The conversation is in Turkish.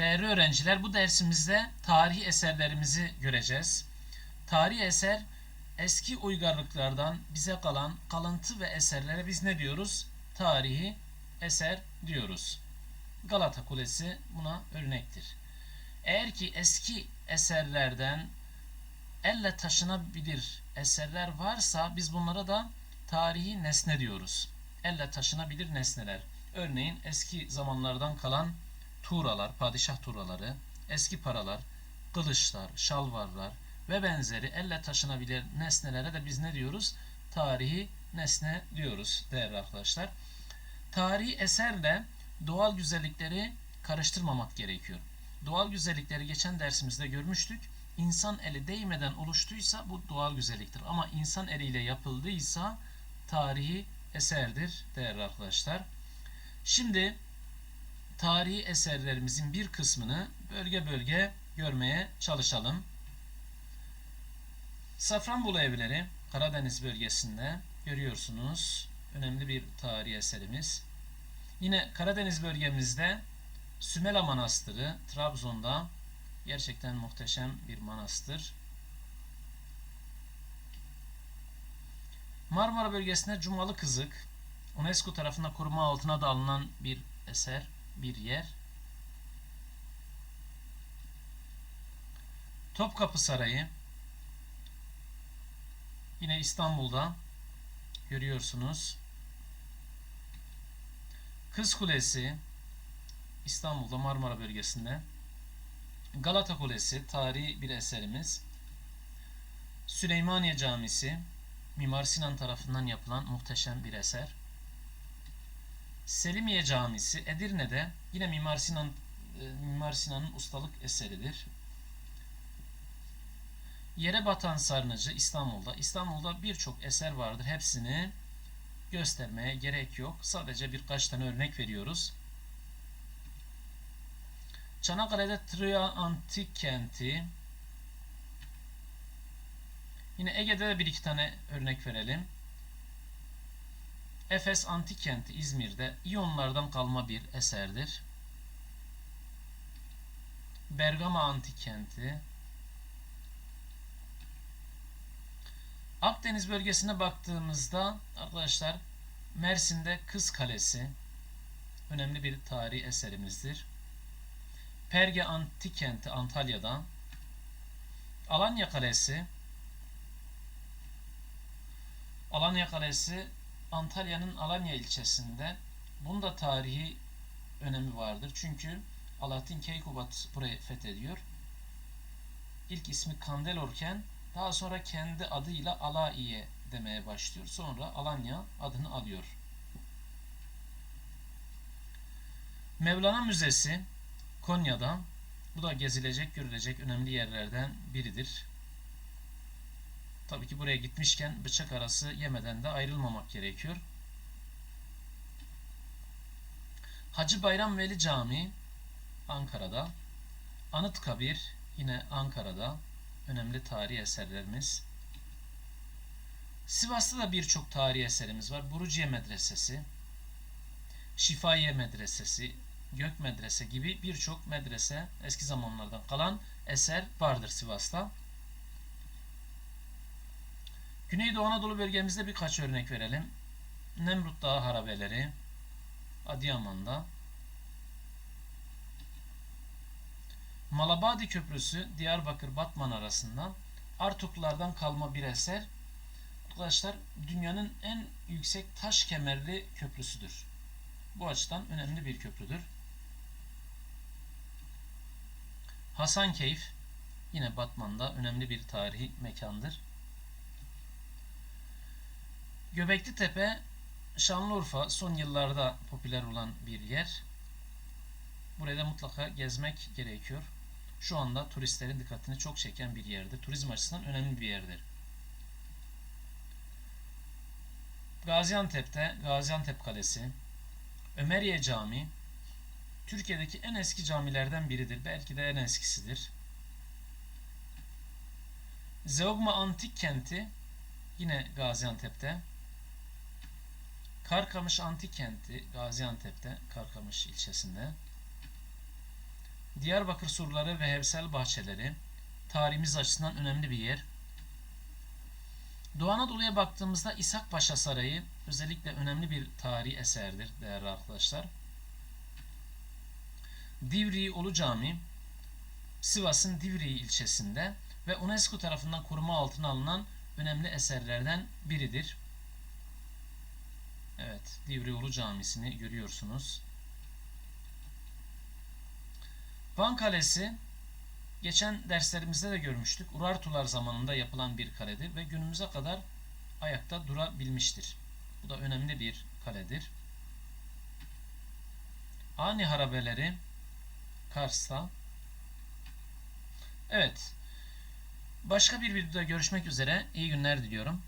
Değerli öğrenciler bu dersimizde tarihi eserlerimizi göreceğiz. Tarihi eser eski uygarlıklardan bize kalan kalıntı ve eserlere biz ne diyoruz? Tarihi eser diyoruz. Galata Kulesi buna örnektir. Eğer ki eski eserlerden elle taşınabilir eserler varsa biz bunlara da tarihi nesne diyoruz. Elle taşınabilir nesneler. Örneğin eski zamanlardan kalan tuğralar, padişah tuğraları, eski paralar, kılıçlar, şalvarlar ve benzeri elle taşınabilir nesnelere de biz ne diyoruz? Tarihi nesne diyoruz değerli arkadaşlar. Tarihi eserle doğal güzellikleri karıştırmamak gerekiyor. Doğal güzellikleri geçen dersimizde görmüştük. İnsan eli değmeden oluştuysa bu doğal güzelliktir. Ama insan eliyle yapıldıysa tarihi eserdir değerli arkadaşlar. Şimdi tarihi eserlerimizin bir kısmını bölge bölge görmeye çalışalım. Safranbolu evleri Karadeniz bölgesinde görüyorsunuz. Önemli bir tarihi eserimiz. Yine Karadeniz bölgemizde Sümela Manastırı Trabzon'da gerçekten muhteşem bir manastır. Marmara bölgesinde Cumalı Kızık UNESCO tarafından koruma altına da alınan bir eser, bir yer. Topkapı Sarayı yine İstanbul'da görüyorsunuz. Kız Kulesi İstanbul'da Marmara bölgesinde. Galata Kulesi tarihi bir eserimiz. Süleymaniye Camisi Mimar Sinan tarafından yapılan muhteşem bir eser. Selimiye Camisi Edirne'de yine Mimar Sinan e, Mimar Sinan'ın ustalık eseridir. Yere batan sarnıcı İstanbul'da. İstanbul'da birçok eser vardır. Hepsini göstermeye gerek yok. Sadece birkaç tane örnek veriyoruz. Çanakkale'de Troya Antik Kenti. Yine Ege'de de bir iki tane örnek verelim. Efes Antik Kenti İzmir'de İyonlardan kalma bir eserdir. Bergama Antik Kenti. Akdeniz bölgesine baktığımızda arkadaşlar Mersin'de Kız Kalesi önemli bir tarihi eserimizdir. Perge Antik Kenti Antalya'da. Alanya Kalesi Alanya Kalesi Antalya'nın Alanya ilçesinde. Bunda tarihi önemi vardır. Çünkü Alaaddin Keykubat burayı fethediyor. İlk ismi Kandelorken daha sonra kendi adıyla Alaiye demeye başlıyor. Sonra Alanya adını alıyor. Mevlana Müzesi Konya'da. Bu da gezilecek, görülecek önemli yerlerden biridir. Tabii ki buraya gitmişken bıçak arası yemeden de ayrılmamak gerekiyor. Hacı Bayram Veli Camii Ankara'da. Anıtkabir yine Ankara'da. Önemli tarihi eserlerimiz. Sivas'ta da birçok tarihi eserimiz var. Buruciye Medresesi, Şifaiye Medresesi, Gök Medrese gibi birçok medrese eski zamanlardan kalan eser vardır Sivas'ta. Güneydoğu Anadolu bölgemizde birkaç örnek verelim. Nemrut Dağı harabeleri Adıyaman'da. Malabadi Köprüsü Diyarbakır Batman arasında Artuklulardan kalma bir eser. Arkadaşlar dünyanın en yüksek taş kemerli köprüsüdür. Bu açıdan önemli bir köprüdür. Hasankeyf yine Batman'da önemli bir tarihi mekandır. Göbekli Tepe Şanlıurfa son yıllarda popüler olan bir yer. Buraya da mutlaka gezmek gerekiyor. Şu anda turistlerin dikkatini çok çeken bir yerdir. Turizm açısından önemli bir yerdir. Gaziantep'te Gaziantep Kalesi, Ömeriye Camii, Türkiye'deki en eski camilerden biridir. Belki de en eskisidir. Zeugma Antik Kenti yine Gaziantep'te. Karkamış Antik Kenti Gaziantep'te, Karkamış ilçesinde. Diyarbakır surları ve Hevsel bahçeleri tarihimiz açısından önemli bir yer. Doğu Anadolu'ya baktığımızda İshak Paşa Sarayı özellikle önemli bir tarihi eserdir değerli arkadaşlar. Divriği Ulu Cami Sivas'ın Divriği ilçesinde ve UNESCO tarafından koruma altına alınan önemli eserlerden biridir. Evet, Divriği Ulu Camisi'ni görüyorsunuz. Van Kalesi geçen derslerimizde de görmüştük. Urartular zamanında yapılan bir kaledir ve günümüze kadar ayakta durabilmiştir. Bu da önemli bir kaledir. Ani harabeleri Kars'ta. Evet. Başka bir videoda görüşmek üzere. İyi günler diliyorum.